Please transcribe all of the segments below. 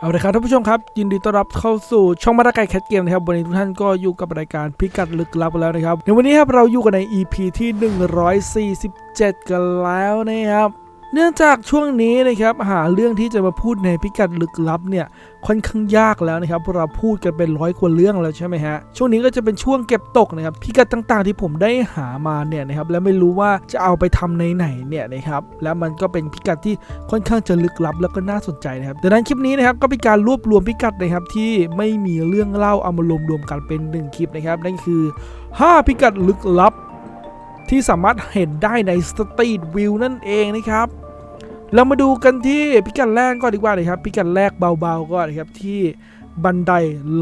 เอาละครับท่านผู้ชมครับยินดีต้อนรับเข้าสู่ช่องมาตรการแคทเกมนะครับวันนี้ทุกท่านก็อยู่กับรายการพิกัดลึกลับกันแล้วนะครับในวันนี้ครับเราอยู่กันใน EP ที่ 147 กันแล้วนะครับ เนื่องจากช่วงนี้นะครับหาเรื่องที่จะมาพูดในพิกัดลึกลับเนี่ยค่อนข้างยากแล้วนะครับเพราะเราพูดกันเป็นร้อยกว่าเรื่องแล้วใช่ไหมฮะช่วงนี้ก็จะเป็นช่วงเก็บตกนะครับพิกัดต่างๆที่ผมได้หามาเนี่ยนะครับแล้วไม่รู้ว่าจะเอาไปทำในไหนเนี่ยนะครับแล้วมันก็เป็นพิกัดที่ค่อนข้างจะลึกลับแล้วก็น่าสนใจนะครับดังนั้นคลิปนี้นะครับก็เป็นการรวบรวมพิกัดนะครับที่ไม่มีเรื่องเล่าเอามารวมรวมกันเป็นหนึ่งคลิปนะครับนั่นคือ 5 พิกัดลึกลับ ที่สามารถเห็นได้ในสตรีทวิวนั่นเองนะครับ เรามาดูกันที่พิกัดแรกก่อนดีกว่านะครับพิกัดแรกเบาๆก่อนนะครับที่บันได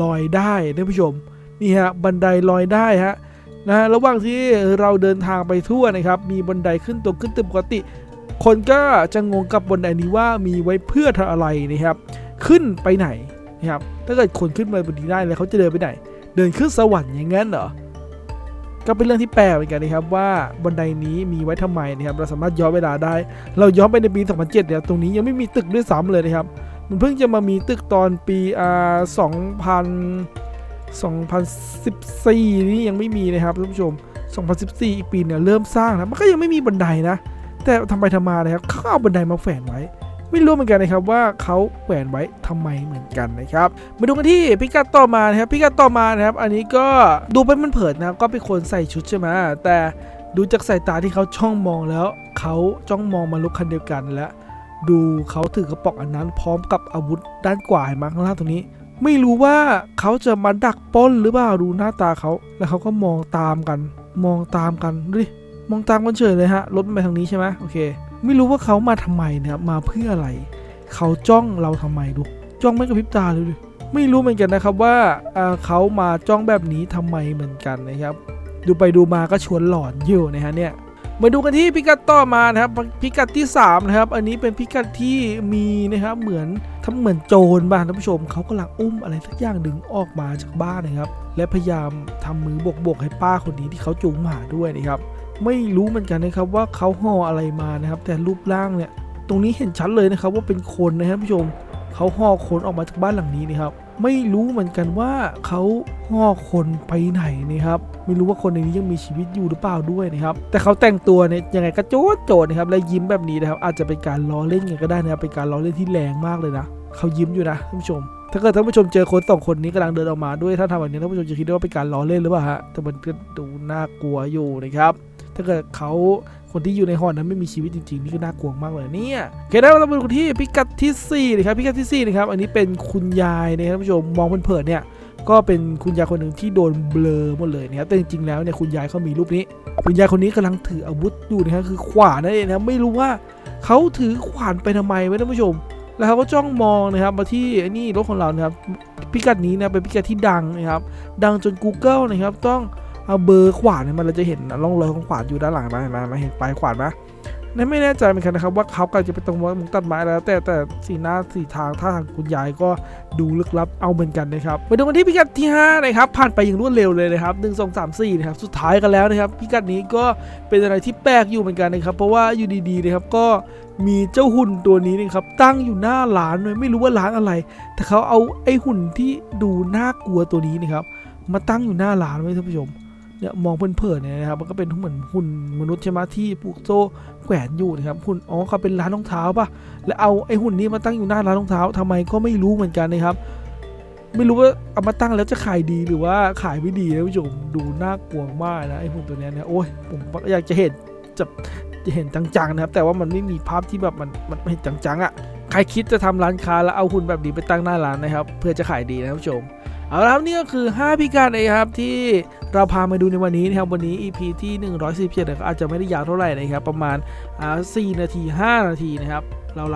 ลอยได้ท่านผู้ชมนี่ฮะบันไดลอยได้ฮะนะฮะระหว่างที่เราเดินทางไปทั่วนะครับ มีบันไดขึ้นตัวขึ้นตึมปกติ คนก็จะงงกับบันไดนี้ว่ามีไว้เพื่อทำอะไรนะครับ ขึ้นไปไหนนะครับถ้าเกิดคนขึ้นมาบนนี้ได้แล้วเขาจะเดินไปไหน เดินขึ้นสวรรค์อย่างนั้นเหรอ ก็เป็นเรื่องที่แปลกเหมือนกันนะครับว่าบันไดนี้มีไว้ทำไมนะครับเราสามารถย้อนเวลาได้ เราย้อนไปในปี 2007เนี่ยตรงนี้ยังไม่มีตึกด้วยซ้ำเลยนะครับมันเพิ่งจะมามีตึกตอนปีอ่า2000 2014 นี่ยังไม่มีนะครับท่านผู้ชม 2014 อีกปีเนี่ยเริ่มสร้างนะมันก็ยังไม่มีบันไดนะ แต่ทำไปทำมานะครับเขาเอาบันไดมาแฝงไว้ ไม่รู้เหมือนกันนะครับว่าเขาแขวนไว้ทำไมเหมือนกันนะครับมาดูกันที่พิกัดต่อมานะครับพิกัดต่อมานะครับ อันนี้ก็ดูไปมันเผินนะครับก็เป็นคนใส่ชุดใช่ไหมแต่ดูจากสายตาที่เขาช่องมองแล้วเขาจ้องมองมาลุกคันเดียวกันและดูเขาถือกระป๋องอันนั้นพร้อมกับอาวุธด้านขวาเห็นไหมาข้างล่างตรงนี้ ไม่รู้ว่าเขาจะมาดักป้นหรือเปล่าดูหน้าตาเขาแล้วเขาก็มองตามกัน มองตามกันดูดิมองตามกันเฉยเลยฮะรถไปทางนี้ใช่ไหมโอเค ไม่รู้ว่าเขามาทำไมเนะครับมาเพื่ออะไร เขาจ้องเราทำไมดู จ้องไม่กระพริบตาเลยดูไม่รู้เหมือนกันนะครับว่าเขามาจ้องแบบนี้ทำไมเหมือนกันนะครับ ดูไปดูมาก็ชวนหลอนอยู่นะฮะเนี่ยมาดูกันที่พิกัดต่อมานะครับพิกัดที่3นะครับอันนี้เป็นพิกัดที่มีนะครับเหมือนทำเหมือนโจรบ้างท่านผู้ชมเขากำลังอุ้มอะไรสักอย่างดึงออกมาจากบ้านนะครับ และพยายามทำมือบกๆให้ป้าคนนี้ที่เขาจูงหมาด้วยนะครับ ไม่รู้เหมือนกันนะครับว่าเขาห่ออะไรมานะครับ แต่รูปร่างเนี่ย ตรงนี้เห็นชัดเลยนะครับว่าเป็นคนนะครับผู้ชมเขาห่อคนออกมาจากบ้านหลังนี้นะครับ ไม่รู้เหมือนกันว่าเขาห่อคนไปไหนนะครับ ไม่รู้ว่าคนในนี้ยังมีชีวิตอยู่หรือเปล่าด้วยนะครับ แต่เขาแต่งตัวเนี่ยยังไงก็โจ๊ดโจดนะครับ และยิ้มแบบนี้นะครับ อาจจะเป็นการล้อเล่นกันก็ได้นะครับเป็นการล้อเล่นที่แรงมากเลยนะเขายิ้มอยู่นะท่านผู้ชม ถ้าเกิดท่านผู้ชมเจอคนสองคนนี้กำลังเดินออกมาด้วยถ้าทำแบบนี้ท่านผู้ชมจะคิดว่าเป็นการล้อเล่นหรือเปล่าฮะแต่มันก็ดูน่ากลัวอยู่นะครับ ถ้าเกิดเขาคนที่อยู่ในหอนั้นไม่มีชีวิตจริงๆนี่ก็น่ากลัวมากเลยเนี่ยโอเคได้เรามาดูที่พิกัดที่4นะครับพิกัดที่4นะครับอันนี้เป็นคุณยายนะครับท่านผู้ชมมองเผินๆเนี่ยก็เป็นคุณยายคนหนึ่งที่โดนเบลอหมดเลยนะครับแต่จริงๆแล้วเนี่ยคุณยายเขามีรูปนี้ คุณยายคนนี้กำลังถืออาวุธอยู่นะครับคือขวานนั่นเองนะไม่รู้ว่าเขาถือขวานไปทำไมไว้ท่านผู้ชม แล้วเขาก็จ้องมองนะครับมาที่นี่รถของเรานะครับพิกัดนี้นะเป็นพิกัดที่ดังนะครับดังจน Google นะครับต้อง เอาเบอร์ขวานเนี่ยมันเราจะเห็นร่องรอยของขวานอยู่ด้านหลังนะเห็นไหมมันเห็นปลายขวานไหมนั่ไม่แน่ใจเหมือนกันนะครับว่าเขากำลังจะไปตรงมุมตัดไม้แล้ว แต่แต่สีหน้าสีทางท่าทางคุณยายก็ดูลึกลับเอาเหมือนกันนะครับมาดูกันที่พิกัดที่5นะครับผ่านไปอย่างรวดเร็วเลยนะครับหนึ่งสองสามสี่นะครับสุดท้ายกันแล้วนะครับพิกัดนี้ก็เป็นอะไรที่แปลกอยู่เหมือนกันนะครับเพราะว่าอยู่ดีๆนะครับก็มีเจ้าหุ่นตัวนี้นะครับตั้งอยู่หน้าร้านเลยไม่รู้ว่าร้านอะไร แต่เขาเอาไอ้หุ่นที่ดูน่ากลัวตัวนี้นะครับมาตั้งอยู่หน้าร้านไว้ท่านผู้ชม เนี่ยมองเผินๆเนี่ยนะครับมันก็เป็นเหมือนหุ่นมนุษย์ใช่ไหมที่ผูกโซ่แขวนอยู่นะครับหุ่นอ๋อเขาเป็นร้านรองเท้าป่ะแล้วเอาไอ้หุ่นนี้มาตั้งอยู่หน้าร้านรองเท้าทำไมก็ไม่รู้เหมือนกันนะครับ ไม่รู้ว่าเอามาตั้งแล้วจะขายดีหรือว่าขายไม่ดีนะผู้ชมดูน่ากลัวมากนะไอ้หุ่นตัวเนี้ยเนี่ยโอ้ยผมอยากจะเห็นจะจะเห็นจังๆนะครับ แต่ว่ามันไม่มีภาพที่แบบมันมันไม่เห็นจังๆอะใครคิดจะทำร้านค้าแล้วเอาหุ่นแบบนี้ไปตั้งหน้าร้านนะครับ เพื่อจะขายดีนะผู้ชม เอาละครับนี่ก็คือ 5 พิการเองครับที่เราพามาดูในวันนี้นะครับวันนี้ EP ที่117เนี่ยอาจจะไม่ได้ยาวเท่าไหร่นะครับประมาณอ่า4นาที 5 นาทีนะครับ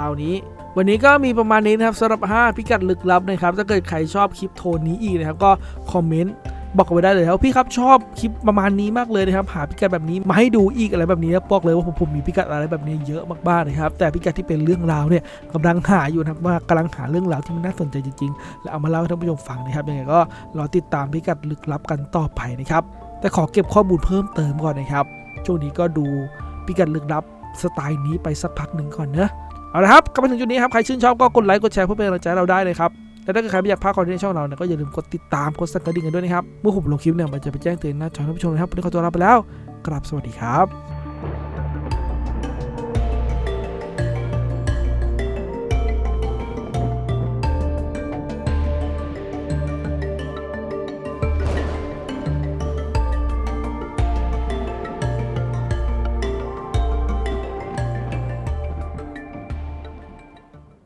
ราวๆนี้วันนี้ก็มีประมาณนี้นะครับสำหรับ 5 พิกัดลึกลับนะครับ ถ้าเกิดใครชอบคลิปโทนนี้อีกนะครับ ก็คอมเมนต์ บอกกันไว้ได้เลยครับพี่ครับชอบคลิปประมาณนี้มากเลยนะครับหาพิกัดแบบนี้มาให้ดูอีกอะไรแบบนี้บอกเลยว่าผมผมมีพิกัดอะไรแบบนี้เยอะมากๆนะครับแต่พิกัดที่เป็นเรื่องราวเนี่ยกำลังหาอยู่นะครับว่ากำลังหาเรื่องราวที่มันน่าสนใจจริงๆ แล้วเอามาเล่าให้ท่านผู้ชมฟังนะครับยังไงก็รอติดตามพิกัดลึกลับกันต่อไปนะครับแต่ขอเก็บข้อมูลเพิ่มเติมก่อนนะครับช่วงนี้ก็ดูพิกัดลึกลับสไตล์นี้ไปสักพักหนึ่งก่อนเนอะเอาละครับกลับมาถึงจุดนี้ครับใครชื่นชอบก็กดไลค์กดแชร์เพื่อเป็นกำลังใจเราได้เลยครับ และถ้าเกิดใครไม่อยากพลาดคอนเทนต์ในช่องเราเนี่ยก็อย่าลืมกดติดตามกดสั่นกระดิ่งกันด้วยนะครับ เมื่อผมลงคลิปเนี่ยมันจะไปแจ้งเตือนหน้าจอท่านผู้ชมนะครับวันนี้ขอตัวลาไปแล้วกราบสวัสดีครับ